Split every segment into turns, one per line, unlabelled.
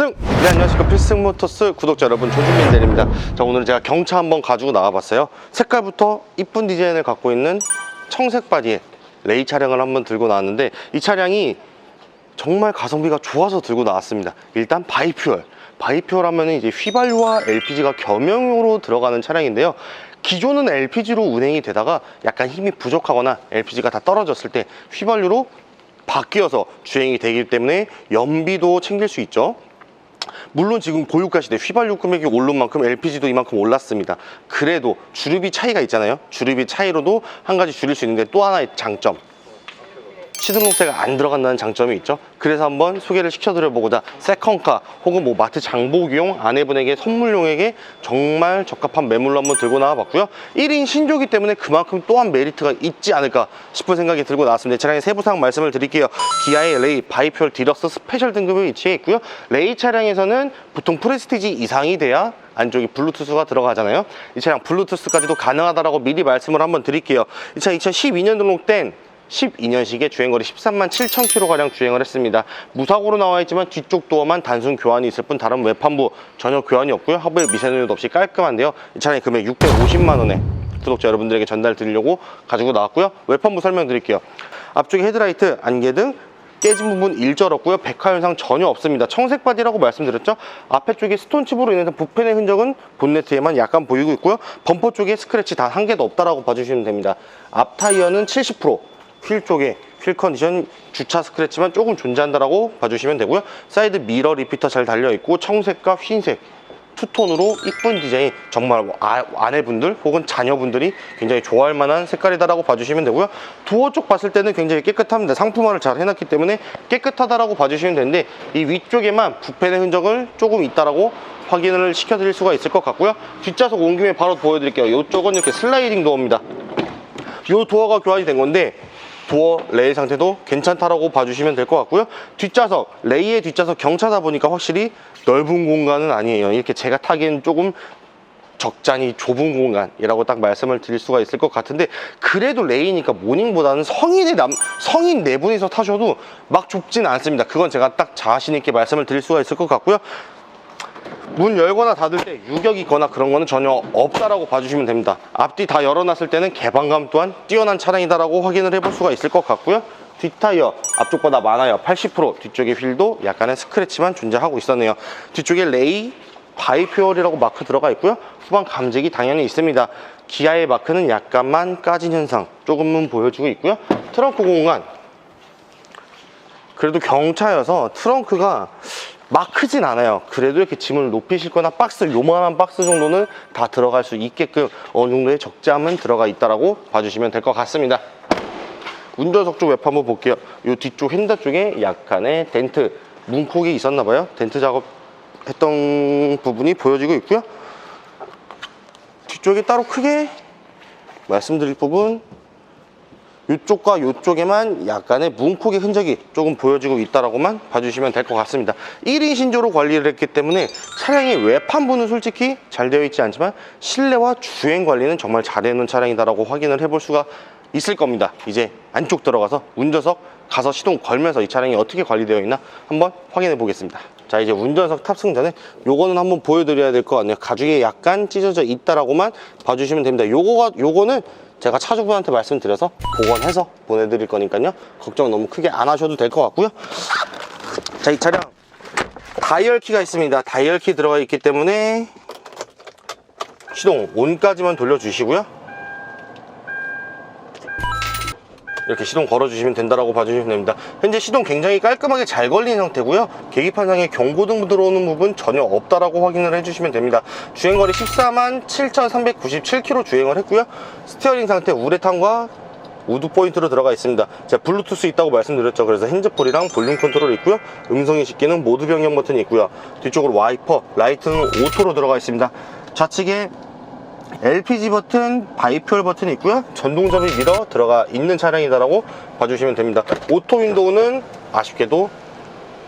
필승! 네, 안녕하십니까. 필승 모터스 구독자 여러분, 조준민 대리입니다. 자, 오늘은 제가 경차 한번 가지고 나와봤어요. 색깔부터 이쁜 디자인을 갖고 있는 청색 바디의 레이 차량을 한번 들고 나왔는데, 이 차량이 정말 가성비가 좋아서 들고 나왔습니다. 일단 바이퓨얼. 바이퓨얼 하면은 이제 휘발유와 LPG가 겸용으로 들어가는 차량인데요. 기존은 LPG로 운행이 되다가 약간 힘이 부족하거나 LPG가 다 떨어졌을 때 휘발유로 바뀌어서 주행이 되기 때문에 연비도 챙길 수 있죠. 물론 지금 고유가 시대 휘발유 금액이 오른 만큼 LPG도 이만큼 올랐습니다. 그래도 주류비 차이가 있잖아요. 주류비 차이로도 한 가지 줄일 수 있는데 또 하나의 장점. 시등록세가 안 들어간다는 장점이 있죠. 그래서 한번 소개를 시켜드려보고자 세컨카 혹은 뭐 마트 장보기용 아내분에게 선물용에게 정말 적합한 매물로 한번 들고 나와봤고요. 1인 신조기 때문에 그만큼 또한 메리트가 있지 않을까 싶은 생각이 들고 나왔습니다. 차량의 세부사항 말씀을 드릴게요. 기아의 레이 바이퓨얼 디럭스 스페셜 등급에 위치해 있고요. 레이 차량에서는 보통 프레스티지 이상이 돼야 안쪽에 블루투스가 들어가잖아요. 이 차량 블루투스까지도 가능하다라고 미리 말씀을 한번 드릴게요. 이차 2012년 등록된 12년식에 주행거리 13만 7천 킬로가량 주행을 했습니다. 무사고로 나와 있지만 뒤쪽 도어만 단순 교환이 있을 뿐 다른 외판부 전혀 교환이 없고요. 하부에 미세누리도 없이 깔끔한데요. 이 차량의 금액 650만 원에 구독자 여러분들에게 전달 드리려고 가지고 나왔고요. 외판부 설명드릴게요. 앞쪽에 헤드라이트, 안개등, 깨진 부분 일절 없고요. 백화 현상 전혀 없습니다. 청색 바디라고 말씀드렸죠. 앞에 쪽에 스톤칩으로 인해서 부펜의 흔적은 본네트에만 약간 보이고 있고요. 범퍼 쪽에 스크래치 단 한 개도 없다라고 봐주시면 됩니다. 앞 타이어는 70%, 휠 쪽에 휠 컨디션 주차 스크래치만 조금 존재한다라고 봐주시면 되고요. 사이드 미러 리피터 잘 달려 있고 청색과 흰색 투톤으로 이쁜 디자인 정말 뭐 아, 아내분들 혹은 자녀분들이 굉장히 좋아할 만한 색깔이다라고 봐주시면 되고요. 도어 쪽 봤을 때는 굉장히 깨끗합니다. 상품화를 잘 해놨기 때문에 깨끗하다라고 봐주시면 되는데 이 위쪽에만 부펜의 흔적을 조금 있다라고 확인을 시켜드릴 수가 있을 것 같고요. 뒷좌석 온 김에 바로 보여드릴게요. 이쪽은 이렇게 슬라이딩 도어입니다. 이 도어가 교환이 된 건데 도어 레일 상태도 괜찮다라고 봐주시면 될 것 같고요. 뒷좌석, 레이의 뒷좌석 경차다 보니까 확실히 넓은 공간은 아니에요. 이렇게 제가 타기엔 조금 적잖이 좁은 공간이라고 딱 말씀을 드릴 수가 있을 것 같은데 그래도 레이니까 모닝보다는 성인의 남 성인 네 분이서 타셔도 막 좁진 않습니다. 그건 제가 딱 자신 있게 말씀을 드릴 수가 있을 것 같고요. 문 열거나 닫을 때 유격이 있거나 그런 거는 전혀 없다라고 봐주시면 됩니다. 앞뒤 다 열어놨을 때는 개방감 또한 뛰어난 차량이다라고 확인을 해볼 수가 있을 것 같고요. 뒷타이어 앞쪽보다 많아요. 80% 뒤쪽에 휠도 약간의 스크래치만 존재하고 있었네요. 뒤쪽에 레이 바이퓨얼이라고 마크 들어가 있고요. 후방 감직이 당연히 있습니다. 기아의 마크는 약간만 까진 현상 조금은 보여주고 있고요. 트렁크 공간 그래도 경차여서 트렁크가 막 크진 않아요. 그래도 이렇게 짐을 높이 싣거나 박스, 요만한 박스 정도는 다 들어갈 수 있게끔 어느 정도의 적재함은 들어가 있다라고 봐주시면 될 것 같습니다. 운전석 쪽 외판 한번 볼게요. 이 뒤쪽 핸드 쪽에 약간의 덴트, 문콕이 있었나 봐요. 덴트 작업 했던 부분이 보여지고 있고요. 뒤쪽에 따로 크게 말씀드릴 부분 이쪽과 이쪽에만 약간의 문콕의 흔적이 조금 보여지고 있다라고만 봐주시면 될 것 같습니다. 1인 신조로 관리를 했기 때문에 차량의 외판부는 솔직히 잘 되어 있지 않지만 실내와 주행 관리는 정말 잘 해놓은 차량이다라고 확인을 해볼 수가 있을 겁니다. 이제 안쪽 들어가서 운전석 가서 시동 걸면서 이 차량이 어떻게 관리되어 있나 한번 확인해 보겠습니다. 자 이제 운전석 탑승 전에 요거는 한번 보여드려야 될 것 같네요. 가죽에 약간 찢어져 있다라고만 봐주시면 됩니다. 요거가 요거는 제가 차주분한테 말씀드려서 복원해서 보내드릴 거니까요. 걱정 너무 크게 안 하셔도 될 것 같고요. 자 이 차량 다이얼키가 있습니다. 다이얼키 들어가 있기 때문에 시동 온까지만 돌려주시고요. 이렇게 시동 걸어주시면 된다라고 봐주시면 됩니다. 현재 시동 굉장히 깔끔하게 잘 걸린 상태고요. 계기판상에 경고등 들어오는 부분 전혀 없다라고 확인을 해주시면 됩니다. 주행거리 14만 7,397km 주행을 했고요. 스티어링 상태 우레탄과 우드 포인트로 들어가 있습니다. 자, 블루투스 있다고 말씀드렸죠. 그래서 핸즈폴이랑 볼륨 컨트롤 있고요. 음성인식 기능, 모드 변경 버튼이 있고요. 뒤쪽으로 와이퍼, 라이트는 오토로 들어가 있습니다. 좌측에 LPG 버튼, 바이퓨얼 버튼이 있고요. 전동접이 미러 들어가 있는 차량이다라고 봐주시면 됩니다. 오토 윈도우는 아쉽게도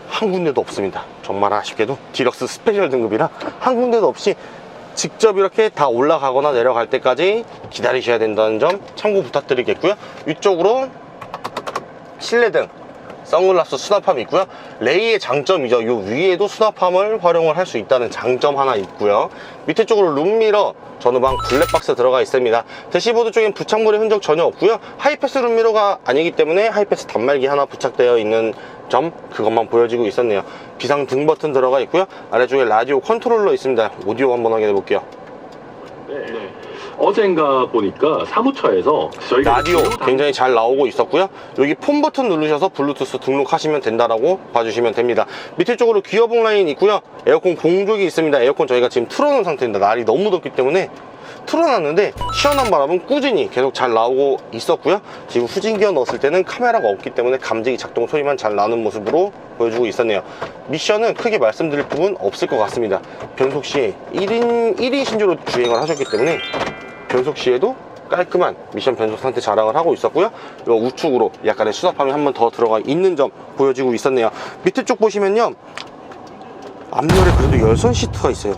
한 군데도 없습니다. 정말 아쉽게도 디럭스 스페셜 등급이라 한 군데도 없이 직접 이렇게 다 올라가거나 내려갈 때까지 기다리셔야 된다는 점 참고 부탁드리겠고요. 위쪽으로 실내등 선글라스 수납함이 있고요. 레이의 장점이죠. 이 위에도 수납함을 활용을 할 수 있다는 장점 하나 있고요. 밑에 쪽으로 룸미러 전후방 블랙박스 들어가 있습니다. 대시보드 쪽엔 부착물의 흔적 전혀 없고요. 하이패스 룸미러가 아니기 때문에 하이패스 단말기 하나 부착되어 있는 점 그것만 보여지고 있었네요. 비상 등 버튼 들어가 있고요. 아래쪽에 라디오 컨트롤러 있습니다. 오디오 한번 확인해 볼게요.
네. 어젠가 보니까 사무처에서 저희가
라디오 굉장히 잘 나오고 있었고요. 여기 폰 버튼 누르셔서 블루투스 등록하시면 된다라고 봐주시면 됩니다. 밑에 쪽으로 기어봉 라인 있고요. 에어컨 공조기 있습니다. 에어컨 저희가 지금 틀어놓은 상태입니다. 날이 너무 덥기 때문에 틀어놨는데 시원한 바람은 꾸준히 계속 잘 나오고 있었고요. 지금 후진기어 넣었을 때는 카메라가 없기 때문에 감지기 작동 소리만 잘 나는 모습으로 보여주고 있었네요. 미션은 크게 말씀드릴 부분 없을 것 같습니다. 변속 시에 1인, 1인 신조로 주행을 하셨기 때문에 변속 시에도 깔끔한 미션 변속 상태 자랑을 하고 있었고요. 이 우측으로 약간의 수납함이 한 번 더 들어가 있는 점 보여지고 있었네요. 밑에 쪽 보시면요. 앞열에 그래도 열선 시트가 있어요.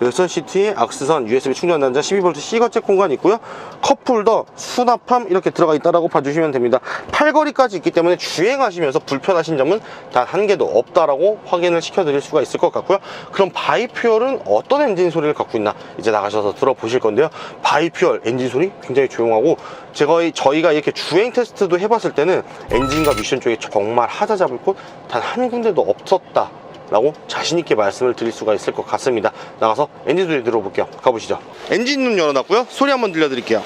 열선 시트에 악스선, USB 충전 단자, 12V C거체 공간 있고요. 컵홀더, 수납함 이렇게 들어가 있다라고 봐주시면 됩니다. 팔걸이까지 있기 때문에 주행하시면서 불편하신 점은 단 한 개도 없다라고 확인을 시켜드릴 수가 있을 것 같고요. 그럼 바이퓨얼은 어떤 엔진 소리를 갖고 있나 이제 나가셔서 들어보실 건데요. 바이퓨얼 엔진 소리 굉장히 조용하고 제가 이- 저희가 이렇게 주행 테스트도 해봤을 때는 엔진과 미션 쪽에 정말 하자 잡을 곳 단 한 군데도 없었다. 라고 자신있게 말씀을 드릴 수가 있을 것 같습니다. 나가서 엔진 소리 들어볼게요. 가보시죠. 엔진 문 열어놨고요. 소리 한번 들려드릴게요.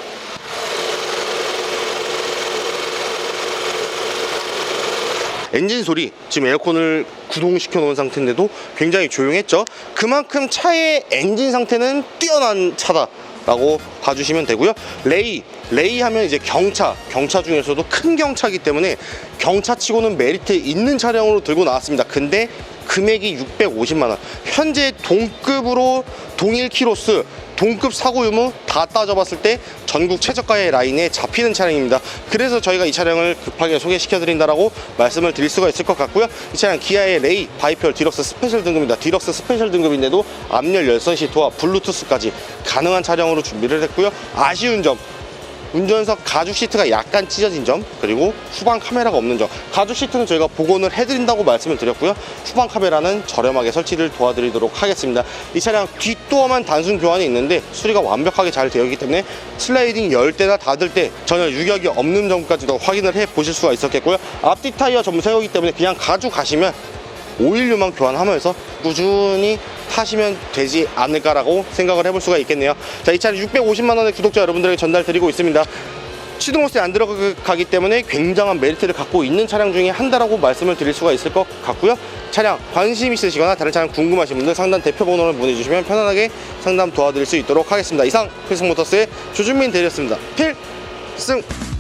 엔진 소리 지금 에어컨을 구동시켜 놓은 상태인데도 굉장히 조용했죠 그만큼 차의 엔진 상태는 뛰어난 차다 라고 봐주시면 되고요 레이 레이 하면 이제 경차 경차 중에서도 큰 경차이기 때문에 경차치고는 메리트 있는 차량으로 들고 나왔습니다 근데 금액이 650만 원 현재 동급으로 동일 키로수 동급 사고 유무 다 따져봤을 때 전국 최저가의 라인에 잡히는 차량입니다. 그래서 저희가 이 차량을 급하게 소개시켜 드린다라고 말씀을 드릴 수가 있을 것 같고요. 이 차량 기아의 레이 바이펄 디럭스 스페셜 등급입니다. 디럭스 스페셜 등급인데도 앞열 열선 시트와 블루투스까지 가능한 차량으로 준비를 했고요. 아쉬운 점 운전석 가죽 시트가 약간 찢어진 점 그리고 후방 카메라가 없는 점. 가죽 시트는 저희가 복원을 해드린다고 말씀을 드렸고요. 후방 카메라는 저렴하게 설치를 도와드리도록 하겠습니다. 이 차량 뒷도어만 단순 교환이 있는데 수리가 완벽하게 잘 되어 있기 때문에 슬라이딩 열 때나 닫을 때 전혀 유격이 없는 점까지도 확인을 해 보실 수가 있었겠고요. 앞뒤 타이어 전부 새우기 때문에 그냥 가져가시면 오일류만 교환하면서 꾸준히 타시면 되지 않을까라고 생각을 해볼 수가 있겠네요. 자, 이 차를 650만 원의 구독자 여러분들에게 전달드리고 있습니다. 시동 호스에 안 들어가기 때문에 굉장한 메리트를 갖고 있는 차량 중에 한 대라고 말씀을 드릴 수가 있을 것 같고요. 차량 관심 있으시거나 다른 차량 궁금하신 분들 상단 대표 번호를 보내주시면 편안하게 상담 도와드릴 수 있도록 하겠습니다. 이상 필승모터스의 조준민 대리였습니다. 필승!